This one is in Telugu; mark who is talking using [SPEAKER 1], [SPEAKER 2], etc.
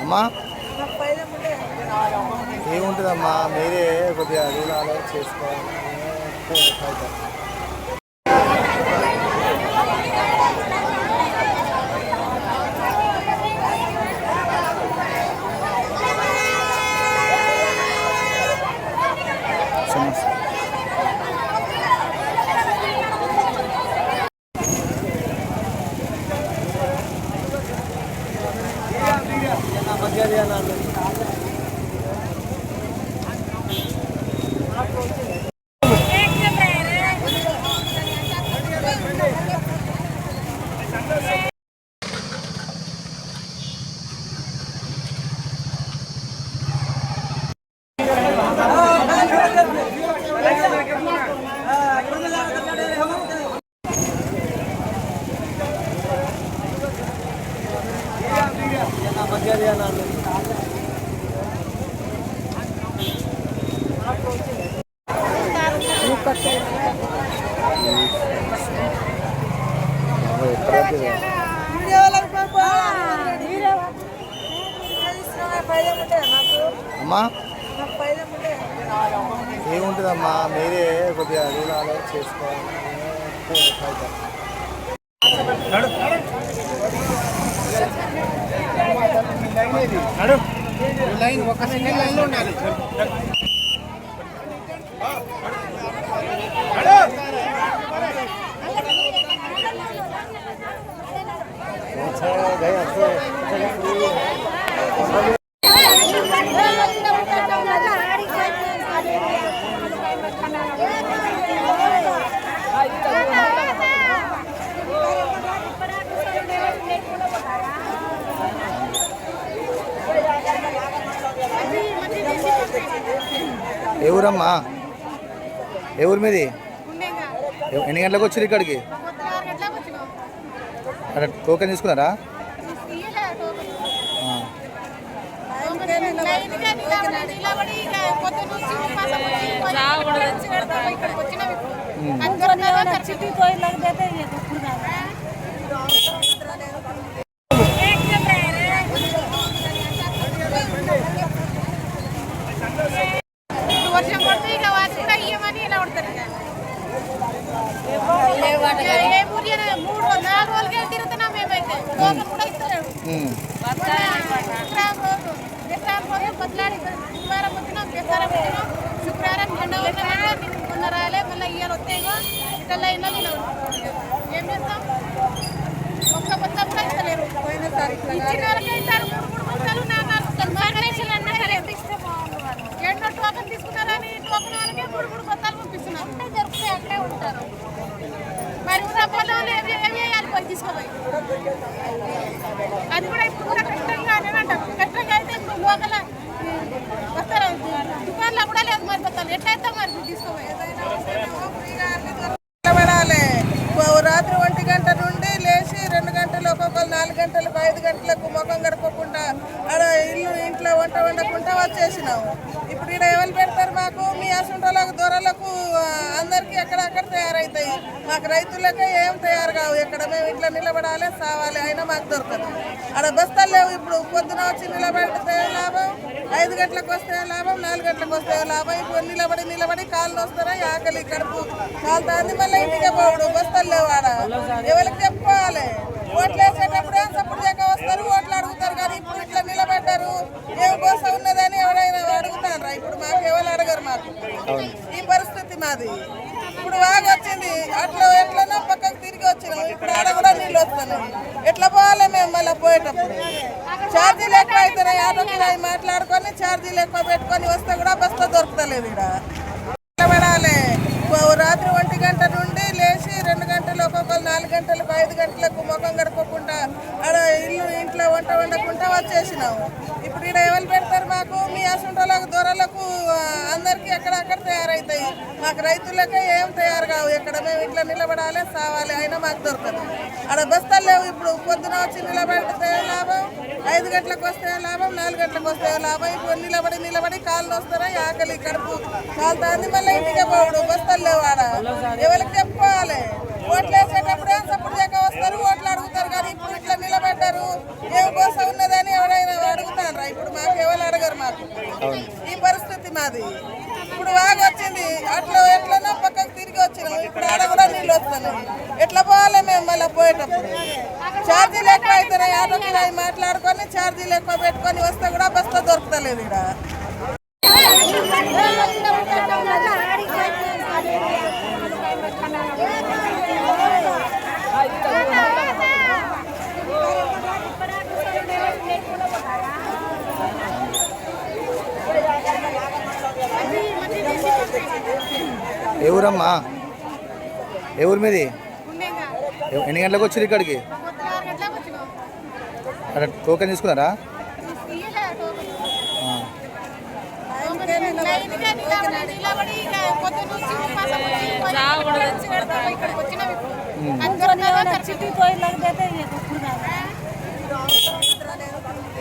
[SPEAKER 1] అమ్మా. ఏముంటుందమ్మా? మీరే కొద్దిగా అడుగులు ఆలోచన చేసుకోవాలి. こう書いてある。అమ్మా. ఏముంటుందమ్మా? మీరే కొద్దిగా రూల్ ఆలోచన చేసుకోవాలి.
[SPEAKER 2] લાઈન વખત લાઈન લો ના
[SPEAKER 1] ఏ ఊరమ్మా? ఏ ఊరు మీది? ఎన్ని గంటలకు వచ్చారు ఇక్కడికి? అక్కడ టోకెన్ తీసుకున్నారా.
[SPEAKER 3] వర్షం పడితే ఇక వాటి కూడా ఇయ్యమని ఇలా ఉంటారు ఇక. ఏ ఊరి అయినా మూడు రోజులు, నాలుగు రోజులకే తిరుగుతున్నాం మేమైతే టోకెన్ కూడా ఇస్తలేడు
[SPEAKER 1] ఉమ్.
[SPEAKER 3] శుక్రవారం రోజు శుక్రవారం రోజు బదిలాడి శుక్రవారం వచ్చినాం శుక్రవారం వచ్చినాం శుక్రవారం నిండ ఉన్నామంటే నిన్న రాలే మళ్ళీ ఇయ్యాలి వస్తాయిగో ఇట్లా నిలబడి ఏం చేస్తాం? ఒక్క బత్త కూడా ఇస్తలేరు. ఇచ్చిన వాళ్ళకే ఇస్తారు అది కూడా ఇప్పుడు కూడా కష్టంగానే అంటారు కష్టంగా అయితే ఇప్పుడు లోకల వస్తారు? దుకాణంలో కూడా లేదు మరి బత్తాలు ఎట్లయితే మరి తీసుకోపోయి
[SPEAKER 4] రాత్రి ఒంటి గంట నుండి లేచి రెండు గంటలు ఒక్కొక్కరు నాలుగు గంటలకు ఐదు గంటలకు ముఖం గడపకుండా ఆడ ఇల్లు ఇంట్లో వంట వండకుండా వచ్చేసినాము ఇప్పుడు ఇక్కడ ఎవరు పెడతారు మాకు? మీ అసంటోళ్ళకు దొరలకు అందరికీ అక్కడక్కడ తయారవుతాయి మాకు రైతులకే ఏం తయారు కావు. ఎక్కడ మేము ఇట్లా నిలబడాలి సావాలి అయినా మాకు దొరకదు. ఆడ బస్తాలు లేవు ఇప్పుడు. పొద్దున వచ్చి నిలబడితే లాభం ఐదు గంటలకు వస్తే లాభం నాలుగు గంటలకు వస్తే లాభం. ఇప్పుడు నిలబడి నిలబడి కాళ్ళు వస్తారా ఆకలి కడుపు కాలుతాంది. మళ్ళీ ఇంటికి పోవడు. బస్తాలు లేవు ఆడ. ఎవరికి చెప్పుకోవాలి? ఓట్లు వేసేటప్పుడు ఏం సప్పుడు చేయక వస్తారు ఓట్లు అడుగుతారు కానీ ఇప్పుడు ఇట్లా నిలబడ్డారు ఏం కోసం ఉన్నదని ఎవరైనా అడుగుతారా ఇప్పుడు మాకు ఎవరు అడగరు మాకు ఈ పరిస్థితి మాది ఇప్పుడు బాగా వచ్చింది అట్లా ఎట్లనో పక్కకు తిరిగి వచ్చినాం ఇప్పుడు ఆడ కూడా నీళ్ళు వస్తున్నాయి ఎట్లా పోవాలి మేము మళ్ళీ పోయేటప్పుడు. ఛార్జీలు ఎక్కువ అవుతున్నాయి ఆటోకి అవి మాట్లాడుకొని ఛార్జీలు ఎక్కువ పెట్టుకొని వస్తే కూడా బస్తా దొరకలేదు ఇక్కడ నిలబడాలి. రాత్రి ఒంటి గంట నుండి లేచి రెండు గంటలు ఒక్కొక్కరు నాలుగు గంటలకు ఐదు గంటలకు ముఖం గడపకుండా ఆడ ఇల్లు ఇంట్లో వంట వండకుండా వచ్చేసినాము. ఇప్పుడు ఇక్కడ ఎవరు పెడతారు మాకు? మీ అసలు దొరలకు అందరికీ ఎక్కడక్కడ తయారవుతాయి మాకు రైతులకే ఏం తయారు కావు. ఎక్కడ మేము ఇట్లా నిలబడాలి సావాలి అయినా మాకు దొరకదు. ఆడ బస్తాలు లేవు ఇప్పుడు. పొద్దున వచ్చి నిలబడితే లాభం? ఐదు గంటలకు వస్తే లాభం? నాలుగు గంటలకు వస్తే లాభం? ఇప్పుడు నిలబడి నిలబడి కాళ్ళు వస్తారా ఆకలి కడుపు కాలుతాంది. మళ్ళీ ఇంటికి పోవడు. బస్తాలు లేవు ఆడ. ఎవరికి చెప్పుకోవాలి? ఓట్లు వేసేటప్పుడు ఏం సపోర్ట్ చేయక వస్తారు? ఓట్లు అడుగుతారు కానీ ఇప్పుడు ఇట్లా నిలబడ్డారు. ఏం కోసం ఉన్నదని ఎవరైనా అడుగుతారా ఇప్పుడు మాకు ఎవరు అడగరు మాకు. ఈ పరిస్థితి మాది. ఇప్పుడు బాగా వచ్చింది. అట్లా ఎట్లనో పక్కకు తిరిగి వచ్చినాం. ఇప్పుడు ఆడ కూడా నీళ్ళు వస్తున్నాం ఎట్లా పోవాలి మేము మళ్ళీ పోయేటప్పుడు? ఛార్జీలు ఎక్కువ అవుతున్నాయి. ఆటో కిరాయి మాట్లాడుకొని ఛార్జీలు ఎక్కువ పెట్టుకొని వస్తే కూడా బస్తా దొరుకుతలేదు ఇక్కడ.
[SPEAKER 1] ఏ ఊరమ్మా ఏ ఊరు మీది ఎన్ని గంటలకు వచ్చారు ఇక్కడికి? అక్కడ టోకెన్ తీసుకున్నారా.
[SPEAKER 3] అందరం